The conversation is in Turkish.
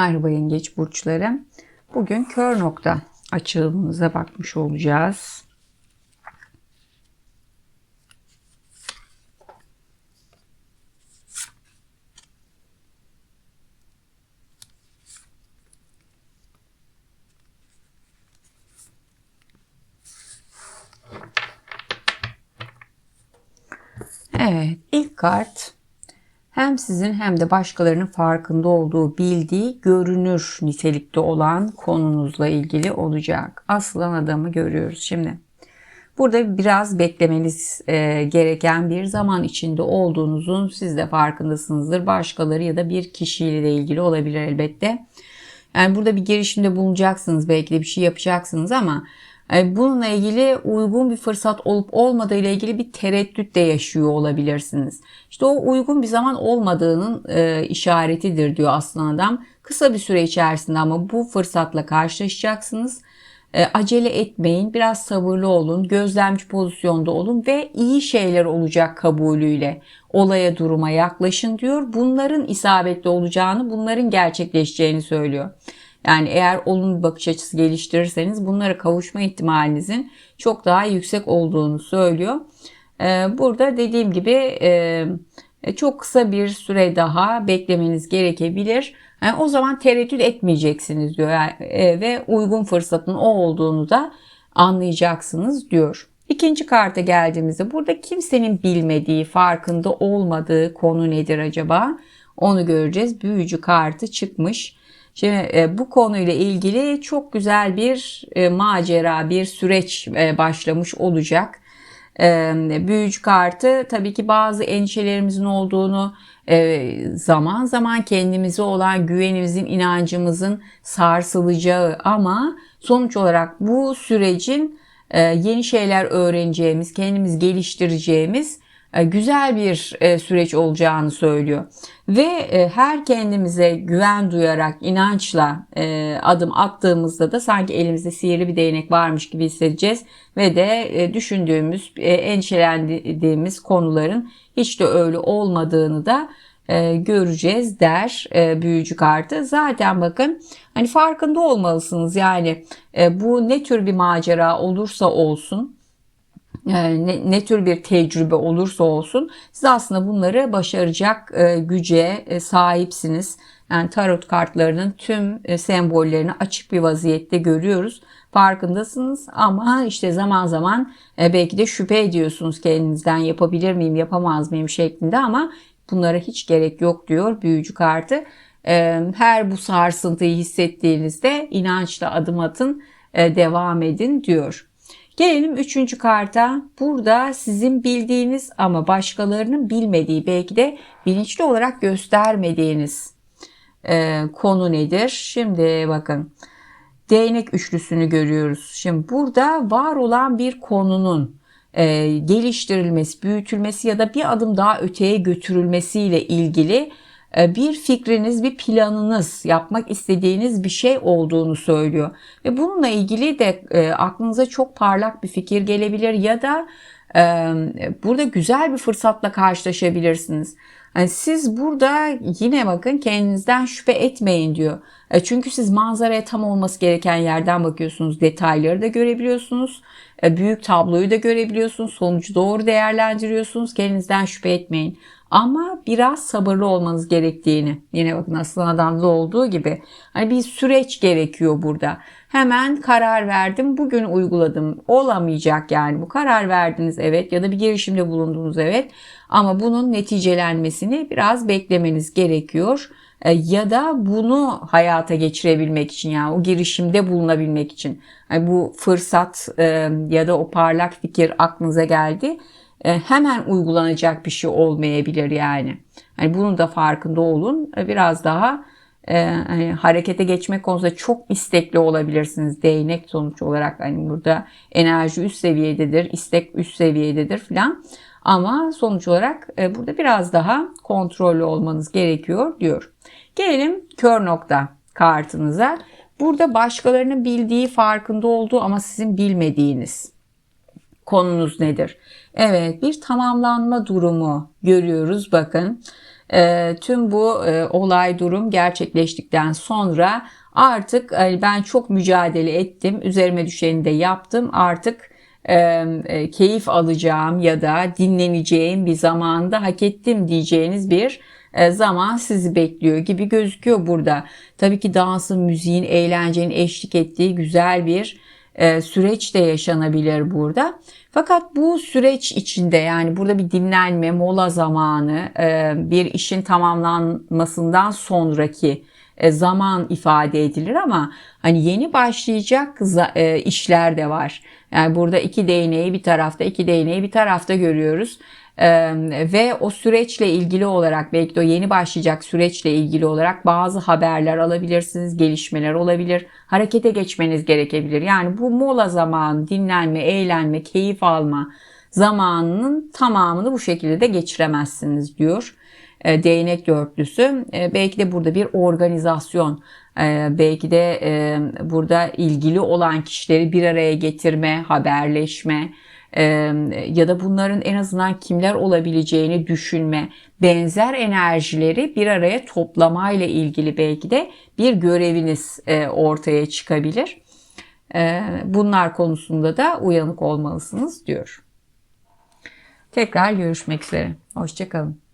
Merhaba yengeç burçları. Bugün kör nokta açılımımıza bakmış olacağız. Evet, ilk kart hem sizin hem de başkalarının farkında olduğu, bildiği, görünür nitelikte olan konunuzla ilgili olacak. Aslan adamı görüyoruz şimdi. Burada biraz beklemeniz e, gereken bir zaman içinde olduğunuzun siz de farkındasınızdır. Başkaları ya da bir kişiyle ilgili olabilir elbette. Yani burada bir girişimde bulunacaksınız belki de bir şey yapacaksınız ama bununla ilgili uygun bir fırsat olup olmadığı ile ilgili bir tereddüt de yaşıyor olabilirsiniz. İşte o uygun bir zaman olmadığının e, işaretidir diyor aslan adam. Kısa bir süre içerisinde ama bu fırsatla karşılaşacaksınız. E, acele etmeyin, biraz sabırlı olun, gözlemci pozisyonda olun ve iyi şeyler olacak kabulüyle olaya duruma yaklaşın diyor. Bunların isabetli olacağını, bunların gerçekleşeceğini söylüyor. Yani eğer olumlu bir bakış açısı geliştirirseniz bunlara kavuşma ihtimalinizin çok daha yüksek olduğunu söylüyor. Ee, burada dediğim gibi e, çok kısa bir süre daha beklemeniz gerekebilir. Yani o zaman tereddüt etmeyeceksiniz diyor yani, e, ve uygun fırsatın o olduğunu da anlayacaksınız diyor. İkinci karta geldiğimizde burada kimsenin bilmediği, farkında olmadığı konu nedir acaba? Onu göreceğiz. Büyücü kartı çıkmış. Şimdi e, bu konuyla ilgili çok güzel bir e, macera, bir süreç e, başlamış olacak. E, büyücü kartı tabii ki bazı endişelerimizin olduğunu, zaman zaman kendimize olan güvenimizin, inancımızın sarsılacağı ama sonuç olarak bu sürecin yeni şeyler öğreneceğimiz, kendimiz geliştireceğimiz güzel bir e, süreç olacağını söylüyor. Ve e, her kendimize güven duyarak, inançla adım attığımızda da sanki elimizde sihirli bir değnek varmış gibi hissedeceğiz. Ve de düşündüğümüz, endişelendiğimiz konuların hiç de öyle olmadığını da göreceğiz der büyücü kartı. Zaten bakın hani farkında olmalısınız yani bu ne tür bir macera olursa olsun ne, ne tür bir tecrübe olursa olsun siz aslında bunları başaracak e, güce e, sahipsiniz. Yani tarot kartlarının tüm e, sembollerini açık bir vaziyette görüyoruz. Farkındasınız ama işte zaman zaman e, belki de şüphe ediyorsunuz kendinizden yapabilir miyim yapamaz mıyım şeklinde ama bunlara hiç gerek yok diyor büyücü kartı. E, her bu sarsıntıyı hissettiğinizde inançla adım atın e, devam edin diyor. Gelelim üçüncü karta. Burada sizin bildiğiniz ama başkalarının bilmediği belki de bilinçli olarak göstermediğiniz e, konu nedir? Şimdi bakın değnek üçlüsünü görüyoruz. Şimdi burada var olan bir konunun e, geliştirilmesi, büyütülmesi ya da bir adım daha öteye götürülmesiyle ilgili e, bir fikriniz, bir planınız, yapmak istediğiniz bir şey olduğunu söylüyor. Ve bununla ilgili de e, aklınıza çok parlak bir fikir gelebilir ya da burada güzel bir fırsatla karşılaşabilirsiniz. Yani siz burada yine bakın kendinizden şüphe etmeyin diyor. Çünkü siz manzaraya tam olması gereken yerden bakıyorsunuz. Detayları da görebiliyorsunuz. Büyük tabloyu da görebiliyorsunuz. Sonucu doğru değerlendiriyorsunuz. Kendinizden şüphe etmeyin. Ama biraz sabırlı olmanız gerektiğini yine bakın aslan adamda olduğu gibi hani bir süreç gerekiyor burada. Hemen karar verdim bugün uyguladım olamayacak yani bu karar verdiniz evet ya da bir girişimde bulundunuz evet ama bunun neticelenmesini biraz beklemeniz gerekiyor e, ya da bunu hayata geçirebilmek için yani o girişimde bulunabilmek için yani bu fırsat e, ya da o parlak fikir aklınıza geldi e, hemen uygulanacak bir şey olmayabilir yani. Hani bunun da farkında olun. E, biraz daha e, hani harekete geçmek konusunda çok istekli olabilirsiniz. Değnek sonuç olarak hani burada enerji üst seviyededir, istek üst seviyededir filan. Ama sonuç olarak e, burada biraz daha kontrollü olmanız gerekiyor diyor. Gelelim kör nokta kartınıza. Burada başkalarının bildiği, farkında olduğu ama sizin bilmediğiniz konunuz nedir? Evet bir tamamlanma durumu görüyoruz bakın. E, tüm bu e, olay durum gerçekleştikten sonra artık e, ben çok mücadele ettim. Üzerime düşeni de yaptım. Artık e, e, keyif alacağım ya da dinleneceğim bir zamanda hak ettim diyeceğiniz bir e, zaman sizi bekliyor gibi gözüküyor burada. Tabii ki dansın, müziğin, eğlencenin eşlik ettiği güzel bir süreç de yaşanabilir burada. Fakat bu süreç içinde yani burada bir dinlenme, mola zamanı, e, bir işin tamamlanmasından sonraki e, zaman ifade edilir ama hani yeni başlayacak e, işler de var. Yani burada iki değneği bir tarafta, iki değneği bir tarafta görüyoruz. Ee, ve o süreçle ilgili olarak belki de o yeni başlayacak süreçle ilgili olarak bazı haberler alabilirsiniz, gelişmeler olabilir, harekete geçmeniz gerekebilir. Yani bu mola zamanı, dinlenme, eğlenme, keyif alma zamanının tamamını bu şekilde de geçiremezsiniz diyor. E, değnek dörtlüsü. E, belki de burada bir organizasyon, e, belki de e, burada ilgili olan kişileri bir araya getirme, haberleşme, ya da bunların en azından kimler olabileceğini düşünme, benzer enerjileri bir araya toplamayla ilgili belki de bir göreviniz ortaya çıkabilir. Bunlar konusunda da uyanık olmalısınız diyor. Tekrar görüşmek üzere. Hoşçakalın.